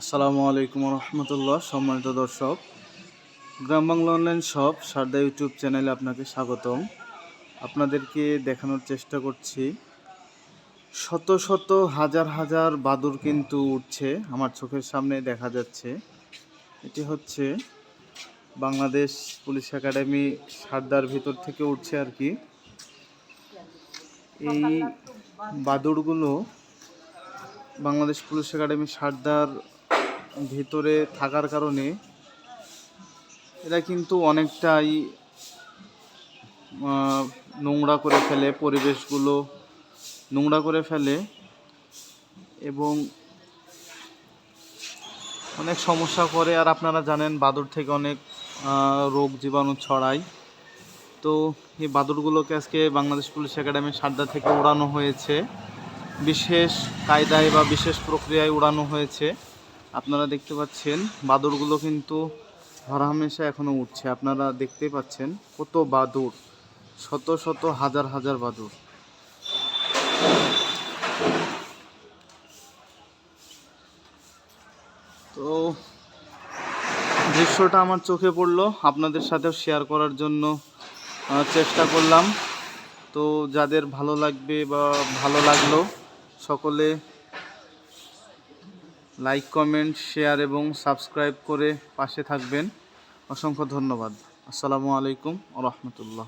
আসসালামু আলাইকুম রহমতুল্লাহ, সম্মানিত দর্শক। Gram Bangla online shop, Sarada YouTube চ্যানেলে আপনাকে স্বাগতম। আপনাদেরকে দেখানোর চেষ্টা করছি। শত শত হাজার হাজার বাদুর কিন্তু উঠছে, আমার চোখের সামনে দেখা যাচ্ছে। এটি হচ্ছে বাংলাদেশ পুলিশ একাডেমি সারদার ভিতর থেকে উঠছে আর কি। এই বাদুড়গুলো বাংলাদেশ পুলিশ একাডেমি সারদার ভিতরে থাকার কারণে এরা কিন্তু অনেকটাই নোংরা করে ফেলে পরিবেশগুলো, নোংরা করে ফেলে এবং অনেক সমস্যা করে। আর আপনারা জানেন বাদুর থেকে অনেক রোগ জীবাণু ছড়ায়। তো এই বাদুরগুলোকে আজকে বাংলাদেশ পুলিশ একাডেমি সারদা থেকে উড়ানো হয়েছে। বিশেষ কায়দায় বা বিশেষ প্রক্রিয়ায় উড়ানো হয়েছে। আপনারা দেখতে পাচ্ছেন বাদুরগুলো কিন্তু হরহামেশা এখনও উঠছে। আপনারা দেখতেই পাচ্ছেন কত বাদুর শত শত হাজার হাজার বাদুর তো দৃশ্যটা আমার চোখে পড়ল, আপনাদের সাথেও শেয়ার করার জন্য চেষ্টা করলাম। তো যাদের ভালো লাগবে বা ভালো লাগল, সকলে লাইক কমেন্ট শেয়ার এবং সাবস্ক্রাইব করে পাশে থাকবেন। অসংখ্য ধন্যবাদ। আসসালামু আলাইকুম রহমতুল্লাহ।